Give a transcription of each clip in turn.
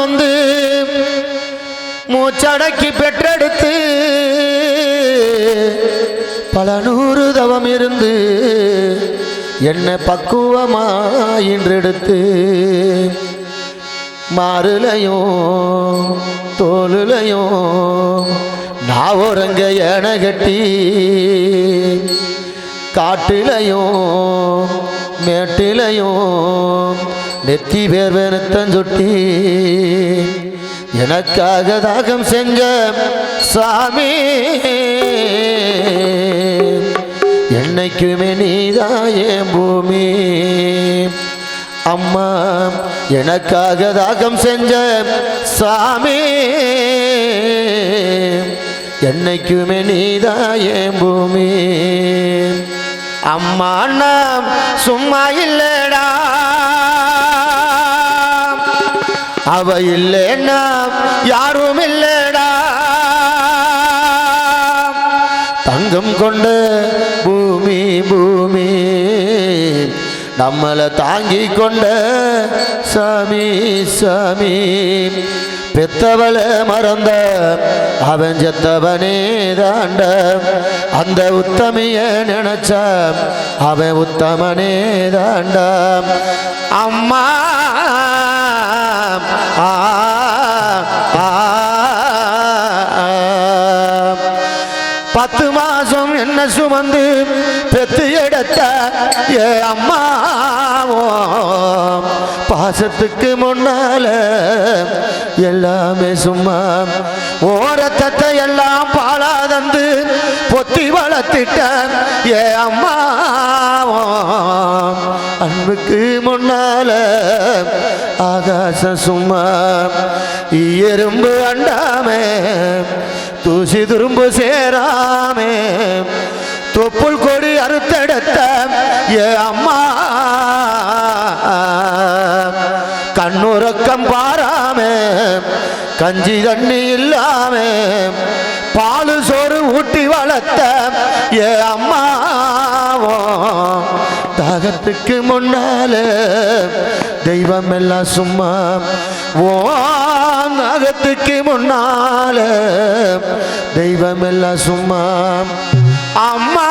வந்து மூச்சடக்கி பெற்றெடுத்து பல நூறு தவம் இருந்து என்னை பக்குவமாயின்றெடுத்து மாறுலையும் தோலுலையும் நான் ஒருங்க என கட்டி காட்டிலையும் மேட்டிலையும் நெத்தி வேர்வனத்தன் சுட்டி. எனக்காக தாகம் செஞ்ச சாமி என்னைக்குமே நீதாயே பூமி. அம்மா எனக்காக தாகம் செஞ்ச சாமி என்னைக்குமே நீதாயே பூமி. அம்மா நாம் சும்மா இல்லடா. அவ இல்லைன்னா யாரும் இல்லடா. தங்கம் கொண்ட பூமி பூமி நம்மளை தாங்கி கொண்ட சாமி சாமி. பெத்தவளை மறந்த அவன் செத்தவனே தாண்ட அந்த உத்தமிய நினைச்ச அவன் உத்தமனே தாண்ட. அம்மா பத்து மாசம் என்ன சுமந்து பெத்து எடுத்த ஏ அம்மாவோ? பாசத்துக்கு முன்னால எல்லாமே சும்மா ஓரத்தத்தை எல்லாம் பாலா தந்து பொத்தி வளர்த்திட்ட ஏ அம்மாவோ? அன்புக்கு முன்னால ஆகாச சும்மா எறும்பு அண்டாமே தூசி துரும்பு சேராமே தொப்புள் கொடி அறுத்தெடுத்த ஏ அம்மா கண்ணுறக்கம் பாராமே கஞ்சி தண்ணி இல்லாமே பாலு சோறு ஊட்டி வளர்த்த ஏ அம்மாவோ தாகத்துக்கு முன்னாலே தெய்வம் எல்லாம் சும்மா ஓ தியாகத்துக்கு முன்னால தெய்வம் எல்லாம் சும்மா. அம்மா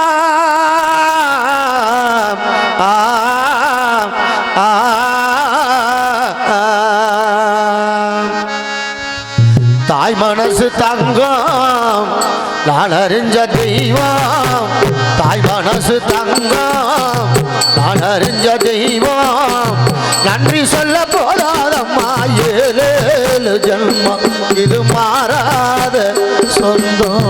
தாய் மனசு தங்கம் நான் அறிஞ்ச தெய்வம். தாய் மனசு தங்கம் நான் அறிஞ்ச தெய்வம். நன்றி சொல்ல போதாதம்மா. ஜன்மம் இது மாறாத சொந்தம்.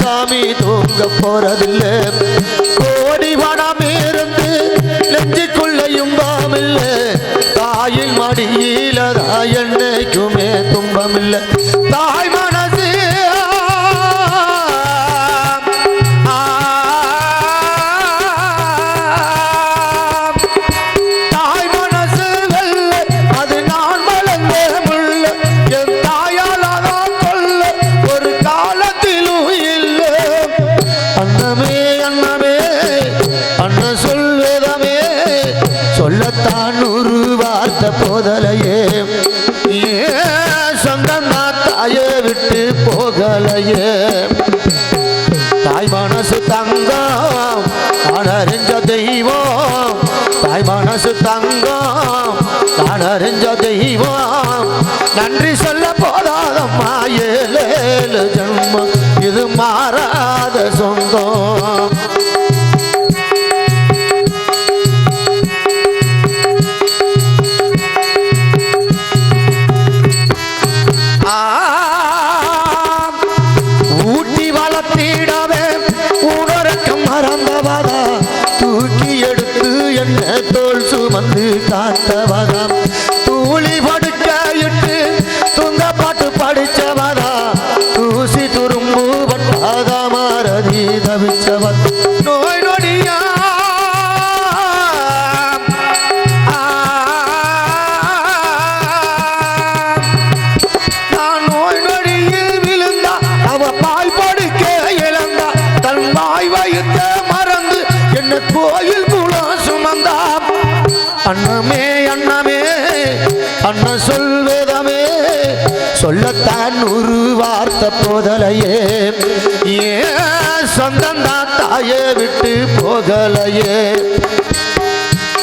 சாமி தூங்க போறதில்லை. போகலையே ஏன் சொந்தம் தாயை விட்டு போகலையே. தாய் மனசு தங்கம் நான் தெய்வம். தாய் மனசு தங்கம் நான் தெய்வம். நன்றி சொல்ல போதாதம்மா ஏழு ஏழு ஜென்மம். அன்னமே அன்னமே அன்ன சொல்வேதமே. சொல்லத்தான் ஒரு வார்த்தை போதலையே. ஏ சொந்தம் தான் தாயே விட்டு போகலையே.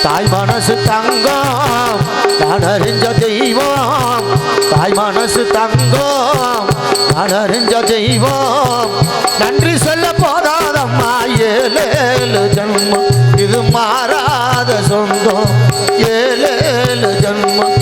தாய் மனசு தங்கம் தனறிஞ்ச தெய்வம். தாய் மனசு தங்கம் தனறிஞ்ச தெய்வம். நன்றி சொல்ல போதாதம்மா ஏழு ஜன்மம். சொந்தம். ஏழேழு ஜன்மம்